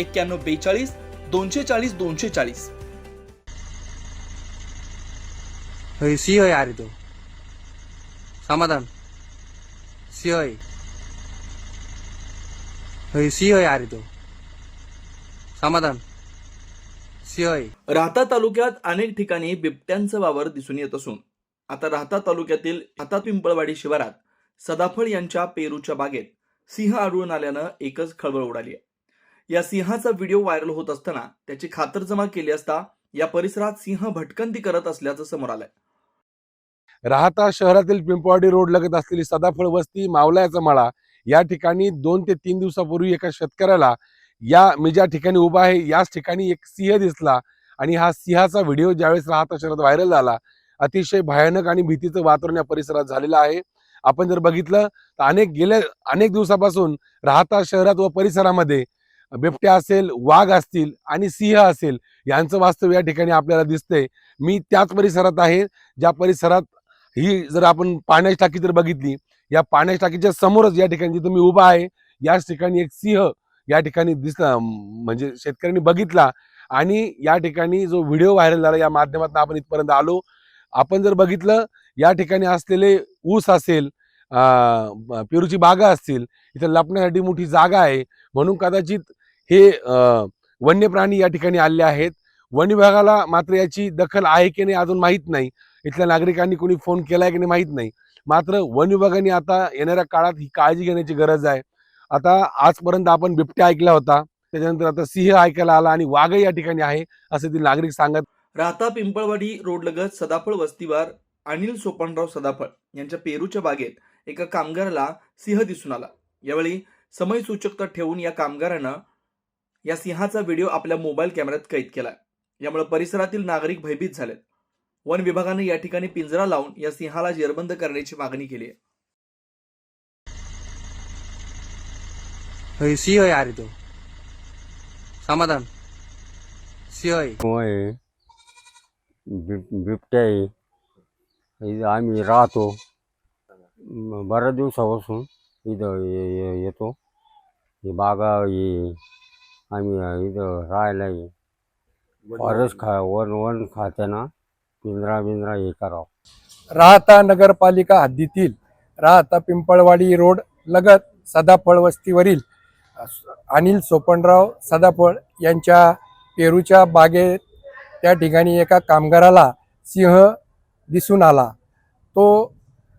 एक्क्याण्णव बेचाळीस दोनशे चाळीस दोनशे चाळीस. होय सी होय अरे तो. समाधान. सी होय. होय सी होय अरे तो. समाधान. राहता तालुक्यात अनेक ठिकाणी बिबट्यांचा वावर दिसून येत असून आता राहता तालुक्यातील राहता पिंपळवाडी शिवारात सदाफळ यांच्या पेरूच्या बागेत सिंह आढळून आल्यानं एकच खळबळ उडाली आहे. या सिंहाचा व्हिडिओ व्हायरल होत असताना त्याची खातरजमा केली असता या परिसरात सिंह भटकंती करत असल्याचं समोर आलंय. राहता शहरातील पिंपवाडी रोड लगत असलेली सदाफळ वस्ती मावलायाचा मळा या ठिकाणी दोन ते तीन दिवसापूर्वी एका शेतकऱ्याला या मी ज्या ठिकाणी उभा आहे याच ठिकाणी एक सिंह दिसला आणि हा सिंहाचा व्हिडिओ ज्यावेळेस राहता शहरात व्हायरल झाला अतिशय भयानक आणि भीतीचं वातावरण या परिसरात झालेलं आहे. आपण जर बघितलं तर अनेक गेल्या अनेक दिवसापासून राहता शहरात व परिसरामध्ये बिबट्या असेल वाघ असतील आणि सिंह असेल यांचं वास्तव या ठिकाणी आपल्याला दिसतंय. मी त्याच परिसरात आहे ज्या परिसरात ही जर आपण पाण्याची टाकी जर बघितली या पाण्याच्या टाकीच्या समोरच या ठिकाणी जिथं मी उभा आहे याच ठिकाणी एक सिंह या ठिकाणी दिसला म्हणजे शेतकऱ्यांनी बघितला आणि या ठिकाणी जो व्हिडिओ व्हायरल झाला या माध्यमातून आपण इथपर्यंत आलो. आपण जर बघितलं या ठिकाणी असलेले ऊस असेल पेरूची बागा असतील इथं लपण्यासाठी मोठी जागा आहे. म्हणून कदाचित हे अं, वन्य प्राणी या ठिकाणी आले आहेत. वन विभागाला मात्र याची दखल आहे की नाही अजून माहीत नाही. इथल्या नागरिकांनी कोणी फोन केला आहे की नाही माहीत नाही. मात्र वन विभागाने आता येणाऱ्या काळात ही काळजी घेण्याची गरज आहे. आता आजपर्यंत आपण बिबट्या ऐकला होता. त्याच्यानंतर आता सिंह ऐकायला आला आणि वाघही या ठिकाणी आहे असे ते नागरिक सांगत राहता पिंपळवाडी रोडलगत सदाफळ वस्तीवार अनिल सोपनराव सदाफळ यांच्या पेरूच्या बागेत एका कामगाराला सिंह दिसून आला. यावेळी समय सूचकता ठेवून या कामगारानं या सिंहाचा व्हिडिओ आपल्या मोबाईल कॅमेऱ्यात कैद केलाय. यामुळे परिसरातील नागरिक भयभीत झालेत. वन विभागाने या ठिकाणी पिंजरा लावून या सिंहाला जेरबंद करण्याची मागणी केली आहे. होय सी होय अरे तो. समाधान. सी होय. आहे बिब बिबट्या आहे. आम्ही राहतो. बऱ्याच दिवसापासून इथं ये- ये- येतो. हे बागा हे आम्ही इथं राहायला ये फॉरेस्ट खा वन वन खात्यानं पिंजरा बिंजरा हे करावं. राहता नगरपालिका हद्दीतील राहता पिंपळवाडी रोड लगत सदाफळ वस्तीवरील अनिल सोपनराव सदाफळ यांच्या पेरूच्या बागेत त्या ठिकाणी एका कामगाराला सिंह दिसून आला. तो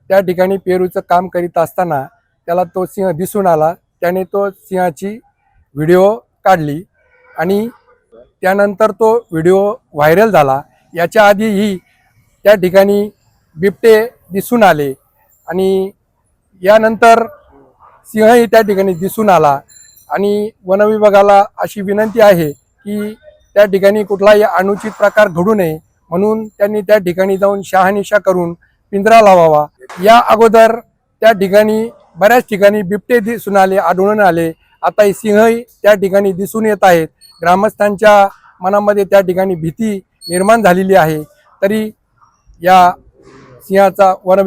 त्या ठिकाणी पेरूचं काम करीत असताना त्याला तो सिंह दिसून आला. त्याने तो सिंहाची व्हिडिओ काढली आणि त्यानंतर तो व्हिडिओ व्हायरल झाला. याच्या आधीही त्या ठिकाणी बिबटे दिसून आले आणि यानंतर सिंहही त्या ठिकाणी दिसून आला. आणि वनविभागाला अशी विनंती आहे की त्या ठिकाणी कुठलाही अनुचित प्रकार घडू नये म्हणून त्यांनी त्या ठिकाणी जाऊन शहानिशा करून पिंजरा लावावा. या अगोदर त्या ठिकाणी बऱ्याच ठिकाणी बिबटे दिसून आले आढळून आले. आता हे सिंहही त्या ठिकाणी दिसून येत आहेत. ग्रामस्थांच्या मनामध्ये त्या ठिकाणी भीती निर्माण झालेली आहे. तरी या सिंहाचा वन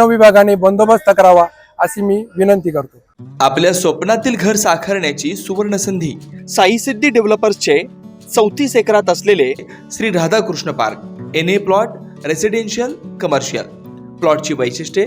विभाग बंदोबस्त करावा अशी मी विनंती करतो. आपल्या स्वप्नातील घर साकारण्याची सुवर्ण संधी साई सिद्धी डेव्हलपर्सचे चौतीस एकरात असलेले Shri Radhakrishna park. N A plot residential commercial प्लॉटची वैशिष्ट्ये